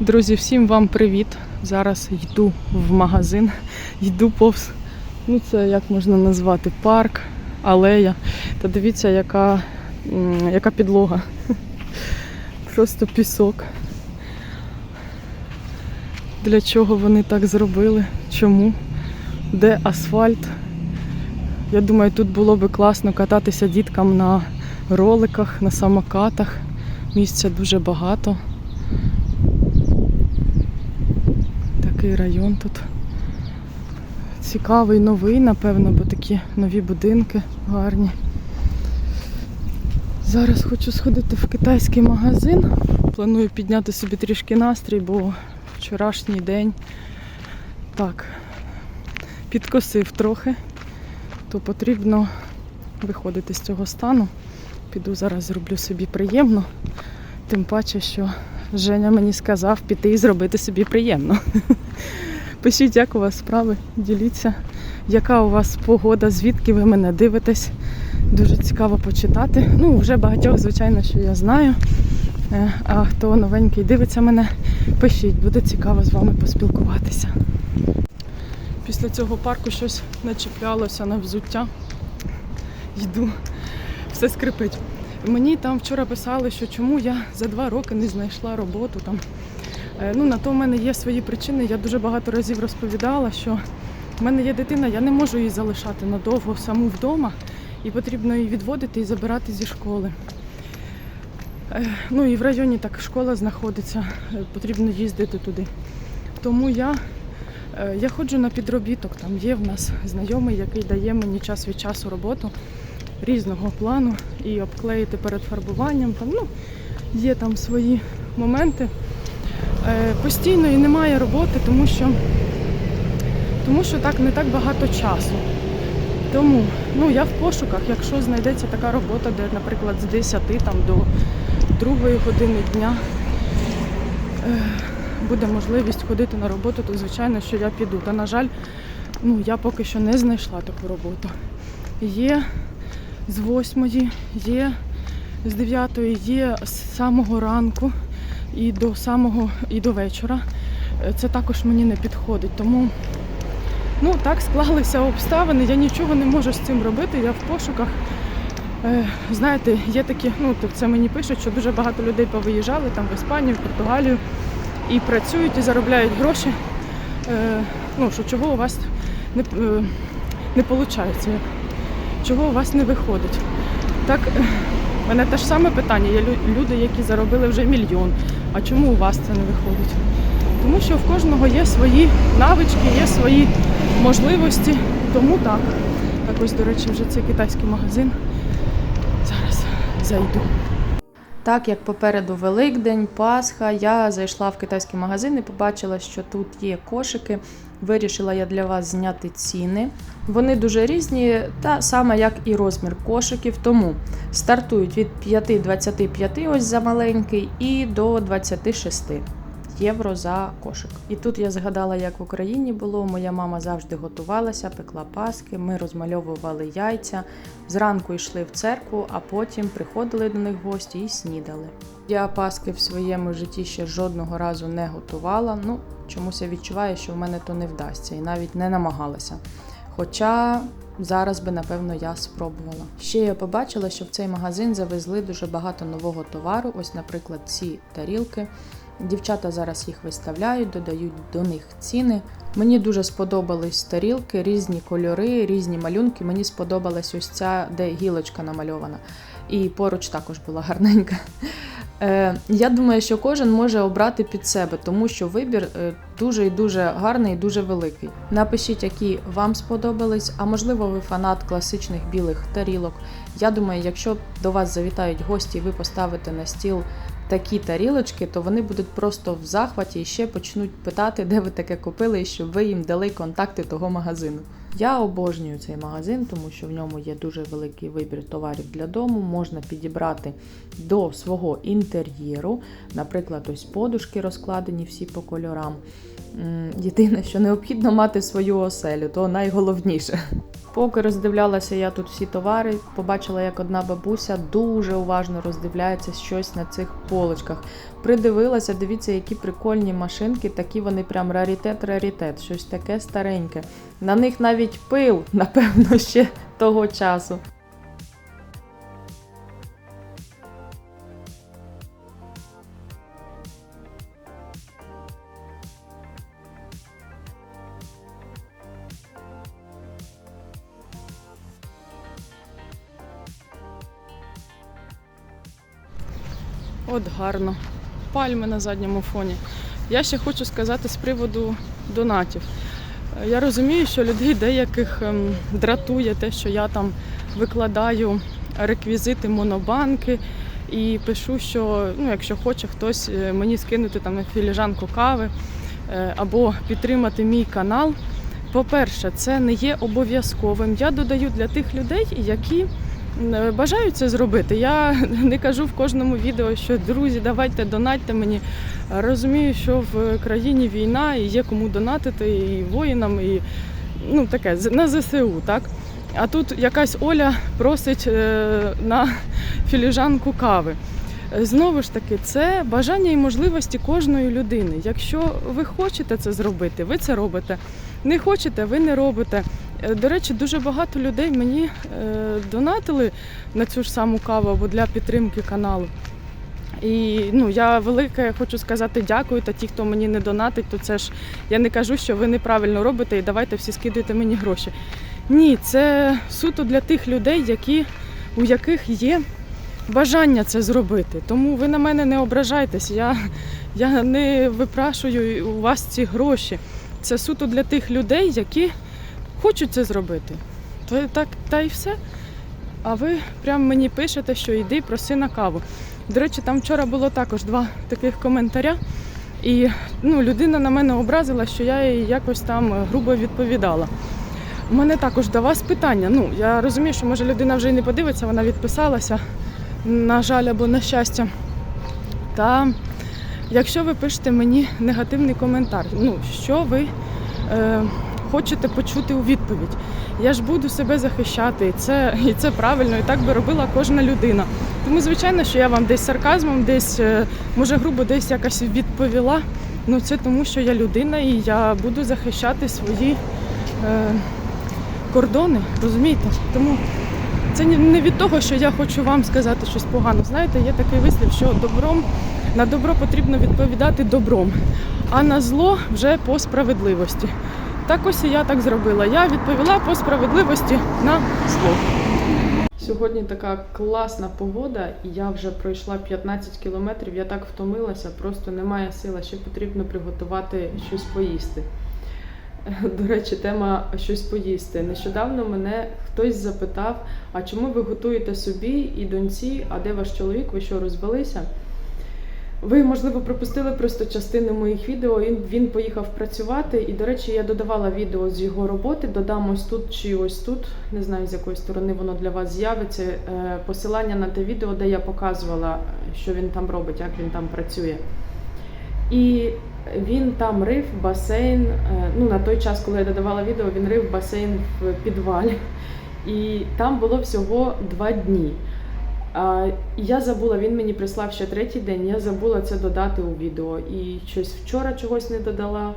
Друзі, всім вам привіт! Зараз йду в магазин, йду повз. Ну, це як можна назвати парк, алея. Та дивіться, яка, яка підлога. Просто пісок. Для чого вони так зробили? Чому? Де асфальт? Я думаю, тут було би класно кататися діткам на роликах, на самокатах. Місця дуже багато. Такий район тут. Цікавий, новий, напевно, бо такі нові будинки гарні. Зараз хочу сходити в китайський магазин. Планую підняти собі трішки настрій, бо вчорашній день так підкосив трохи, то потрібно виходити з цього стану. Піду зараз зроблю собі приємно. Тим паче, що Женя мені сказав піти і зробити собі приємно. Пишіть, як у вас справи, діліться, яка у вас погода, звідки ви мене дивитесь. Дуже цікаво почитати. Ну, вже багатьох, звичайно, що я знаю. Е, А хто новенький дивиться мене, пишіть, буде цікаво з вами поспілкуватися. Після цього парку щось начіплялося на взуття. Йду, все скрипить. Мені там вчора писали, що чому я за два роки не знайшла роботу там. Е, Ну, на то в мене є свої причини. Я дуже багато разів розповідала, що в мене є дитина, я не можу її залишати надовго саму вдома, і потрібно її відводити і забирати зі школи. Е, Ну і в районі так школа знаходиться, е, потрібно їздити туди. Тому я, я ходжу на підробіток. Там є в нас знайомий, який дає мені час від часу роботу різного плану і обклеїти перед фарбуванням. Там, ну, є там свої моменти. Е, Постійної немає роботи, тому що, тому що так не так багато часу. Тому ну, я в пошуках, якщо знайдеться така робота, де, наприклад, з 10 там, до 2 години дня е, буде можливість ходити на роботу, то звичайно, що я піду. Та, на жаль, ну, я поки що не знайшла таку роботу. Є з 8, є з 9, є з самого ранку і до самого і до вечора. Е, Це також мені не підходить. Тому ну, так склалися обставини. Я нічого не можу з цим робити. Я в пошуках. Е, Знаєте, є такі, ну це мені пишуть, що дуже багато людей повиїжджали там в Іспанію, в Португалію і працюють і заробляють гроші. Е, Ну, що чого у вас не, не виходить, чого у вас не виходить. Так, мене те ж саме питання. Є лю- люди, які заробили вже мільйон. А чому у вас це не виходить? Тому що в кожного є свої навички, є свої можливості. Тому так. Так ось, до речі, вже цей китайський магазин. Зараз зайду. Так як попереду Великдень, Пасха, я зайшла в китайський магазин і побачила, що тут є кошики. Вирішила я для вас зняти ціни. Вони дуже різні, та саме як і розмір кошиків. Тому стартують від 5,25 ось за маленький і до 26 євро за кошик. І тут я згадала, як в Україні було. Моя мама завжди готувалася, пекла паски, ми розмальовували яйця. Зранку йшли в церкву, а потім приходили до них гості і снідали. Я паски в своєму житті ще жодного разу не готувала. Ну, чомусь я відчуваю, що в мене то не вдасться, і навіть не намагалася. Хоча зараз би, напевно, я спробувала. Ще я побачила, що в цей магазин завезли дуже багато нового товару. Ось, наприклад, ці тарілки. Дівчата зараз їх виставляють, додають до них ціни. Мені дуже сподобались тарілки, різні кольори, різні малюнки. Мені сподобалась ось ця, де гілочка намальована. І поруч також була гарненька. Е, я думаю, що кожен може обрати під себе, тому що вибір е, дуже і дуже гарний і дуже великий. Напишіть, які вам сподобались, а можливо, ви фанат класичних білих тарілок. Я думаю, якщо до вас завітають гості і ви поставите на стіл такі тарілочки, то вони будуть просто в захваті і ще почнуть питати, де ви таке купили, і щоб ви їм дали контакти того магазину. Я обожнюю цей магазин, тому що в ньому є дуже великий вибір товарів для дому. Можна підібрати до свого інтер'єру. Наприклад, ось подушки розкладені всі по кольорам. Єдине, що необхідно мати свою оселю, то найголовніше. Поки роздивлялася я тут всі товари, побачила, як одна бабуся дуже уважно роздивляється щось на цих полочках. Придивилася, дивіться, які прикольні машинки, такі вони прям раритет-раритет, щось таке стареньке. На них навіть пил, напевно, ще того часу. От гарно. Пальми на задньому фоні. Я ще хочу сказати з приводу донатів. Е, Я розумію, що людей деяких ем, дратує те, що я там викладаю реквізити монобанки і пишу, що ну, якщо хоче хтось е, мені скинути там філіжанку кави е, або підтримати мій канал. По-перше, це не є обов'язковим. Я додаю для тих людей, які бажають це зробити. Я не кажу в кожному відео, що друзі, давайте донатьте мені. Розумію, що в країні війна і є кому донатити і воїнам, і ну таке на ЗСУ, так. А тут якась Оля просить е, на філіжанку кави. Знову ж таки, це бажання і можливості кожної людини. Якщо ви хочете це зробити, ви це робите. Не хочете, ви не робите. Е, До речі, дуже багато людей мені е, донатили на цю ж саму каву або для підтримки каналу. І ну, я велике хочу сказати дякую. Та ті, хто мені не донатить, то це ж я не кажу, що ви неправильно робите і давайте всі скидуйте мені гроші. Ні, це суто для тих людей, які, у яких є бажання це зробити. Тому ви на мене не ображайтесь. Я, я не випрашую у вас ці гроші. Це суто для тих людей, які хочуть це зробити. То так та й все. А ви прямо мені пишете, що йди проси на каву. До речі, там вчора було також два таких коментаря. І ну, людина на мене образила, що я їй якось там е, грубо відповідала. У мене також до вас питання. Ну, я розумію, що може людина вже й не подивиться, вона відписалася, на жаль, або на щастя. Та якщо ви пишете мені негативний коментар, ну що ви е, хочете почути у відповідь? Я ж буду себе захищати, і це, і це правильно, і так би робила кожна людина. Тому, звичайно, що я вам десь сарказмом, десь, е, може, грубо десь якось відповіла. Ну це тому, що я людина і я буду захищати свої е, кордони, розумієте? Тому це не від того, що я хочу вам сказати щось погано. Знаєте, є такий вислів, що добром на добро потрібно відповідати добром, а на зло вже по справедливості. Так ось і я так зробила. Я відповіла по справедливості на зло. Сьогодні така класна погода, і я вже пройшла 15 кілометрів. Я так втомилася, просто немає сили, ще потрібно приготувати щось поїсти. До речі, тема щось поїсти. Нещодавно мене хтось запитав: а чому ви готуєте собі і доньці, а де ваш чоловік? Ви що розвелися? Ви, можливо, пропустили просто частину моїх відео. Він, він поїхав працювати, і, до речі, я додавала відео з його роботи. Додам ось тут чи ось тут. Не знаю, з якої сторони воно для вас з'явиться. Е, Посилання на те відео, де я показувала, що він там робить, як він там працює. І він там рив басейн. е, Ну, на той час, коли я додавала відео, він рив басейн в підвалі. І там було всього два дні. Я забула, він мені прислав ще третій день, я забула це додати у відео. І щось вчора чогось не додала.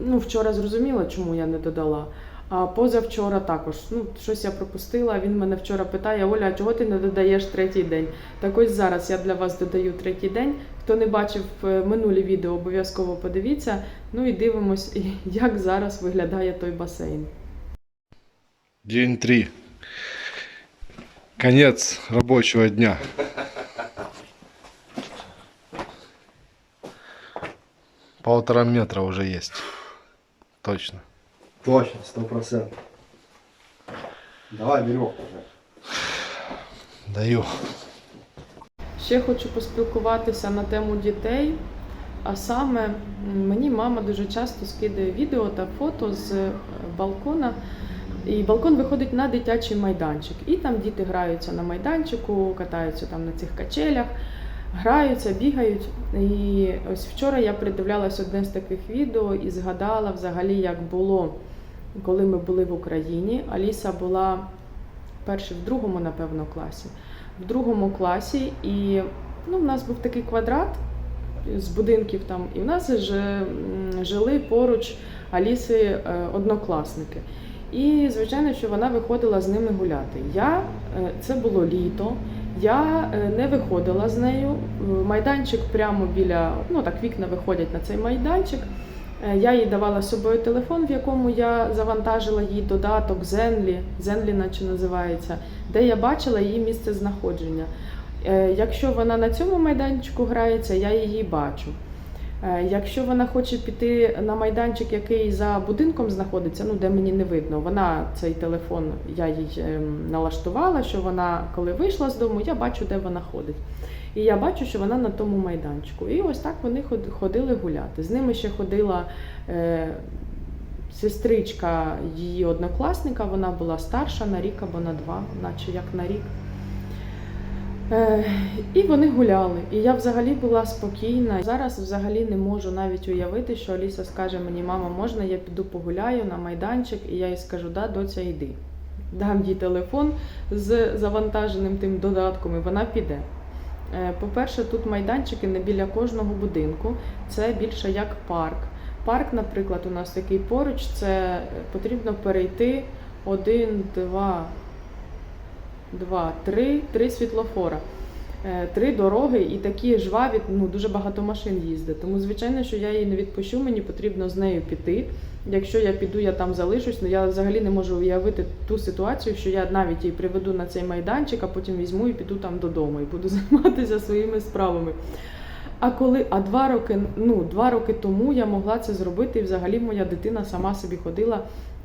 Ну, вчора зрозуміла, чому я не додала. А позавчора також. Ну, щось я пропустила. Він мене вчора питає: Оля, а чого ти не додаєш третій день? Так ось зараз я для вас додаю третій день. Хто не бачив е, минулі відео, обов'язково подивіться. Ну і дивимось, як зараз виглядає той басейн. День три. Конец рабочего дня. Полтора метра уже есть. Точно. Точно, сто процентов. Давай веревку уже. Даю. Ще хочу поспілкуватися на тему дітей. А саме мені мама дуже часто скидає відео та фото з е, балкона. І балкон виходить на дитячий майданчик. І там діти граються на майданчику, катаються там на цих качелях, граються, бігають. І ось вчора я придивлялась одне з таких відео і згадала взагалі, як було коли ми були в Україні. Аліса була перший в другому, напевно, класі. В другому класі, і ну, в нас був такий квадрат з будинків там, і в нас ж, жили поруч Аліси е, однокласники. І звичайно, що вона виходила з ними гуляти. Я е, це було літо. Я е, не виходила з нею. Е, Майданчик прямо біля, ну так вікна виходять на цей майданчик. Я їй давала з собою телефон, в якому я завантажила їй додаток Зенлі, Зенлі, наче називається, де я бачила її місце знаходження. Якщо вона на цьому майданчику грається, я її бачу. Е, Якщо вона хоче піти на майданчик, який за будинком знаходиться, ну де мені не видно, вона цей телефон я їй ем, налаштувала, що вона, коли вийшла з дому, я бачу, де вона ходить. І я бачу, що вона на тому майданчику. І ось так вони ходили гуляти. З ними ще ходила е, сестричка її однокласника, вона була старша на рік або на два, наче як на рік. Е, і вони гуляли. І я взагалі була спокійна. Зараз взагалі не можу навіть уявити, що Аліса скаже мені, мама, можна я піду погуляю на майданчик, і я їй скажу, да, доця, йди. Дам їй телефон з завантаженим тим додатком, і вона піде. Е, По-перше, тут майданчики не біля кожного будинку, це більше як парк. Парк, наприклад, у нас такий поруч, це потрібно перейти один, два, два, три, три світлофора. Е, Три дороги і такі жваві, ну дуже багато машин їздить. Тому, звичайно, що я її не відпущу, мені потрібно з нею піти. Якщо я піду, я там залишусь, ну я взагалі не можу уявити ту ситуацію, що я навіть її приведу на цей майданчик, а потім візьму і піду там додому і буду займатися своїми справами. А коли а два роки, ну два роки тому я могла це зробити, і взагалі моя дитина сама собі ходила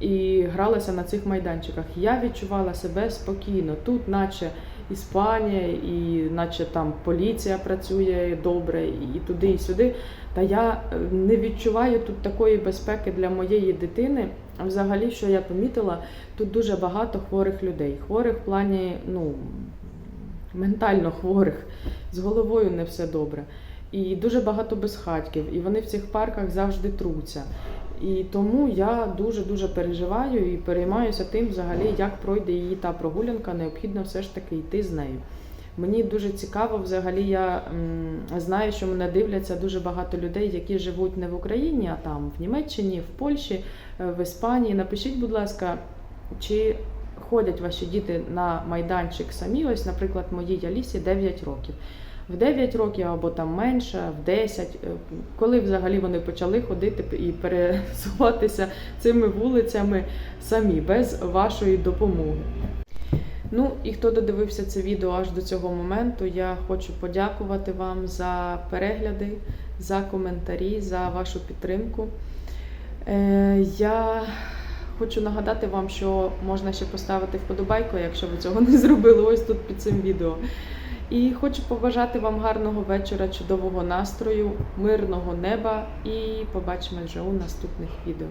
і гралася на цих майданчиках. Я відчувала себе спокійно. Тут, наче Іспанія, і наче там поліція працює добре, і туди, і сюди. Та я е, не відчуваю тут такої безпеки для моєї дитини. А взагалі, що я помітила, тут дуже багато хворих людей. Хворих в плані, ну ментально хворих, з головою не все добре. І дуже багато безхатьків, і вони в цих парках завжди труться. І тому я дуже дуже переживаю і переймаюся тим, взагалі, як пройде її та прогулянка, необхідно все ж таки йти з нею. Мені дуже цікаво, взагалі, я знаю, що мене дивляться дуже багато людей, які живуть не в Україні, а там в Німеччині, в Польщі, е, в Іспанії. Напишіть, будь ласка, чи ходять ваші діти на майданчик самі? Ось, наприклад, моїй Алісі 9 років. В 9 років або там менше, в 10, е, коли взагалі вони почали ходити і пересуватися цими вулицями самі, без вашої допомоги. Ну і хто додивився це відео аж до цього моменту, я хочу подякувати вам за перегляди, за коментарі, за вашу підтримку. Е, я хочу нагадати вам, що можна ще поставити вподобайку, якщо ви цього не зробили ось тут під цим відео. І хочу побажати вам гарного вечора, чудового настрою, мирного неба і побачимо вже у наступних відео.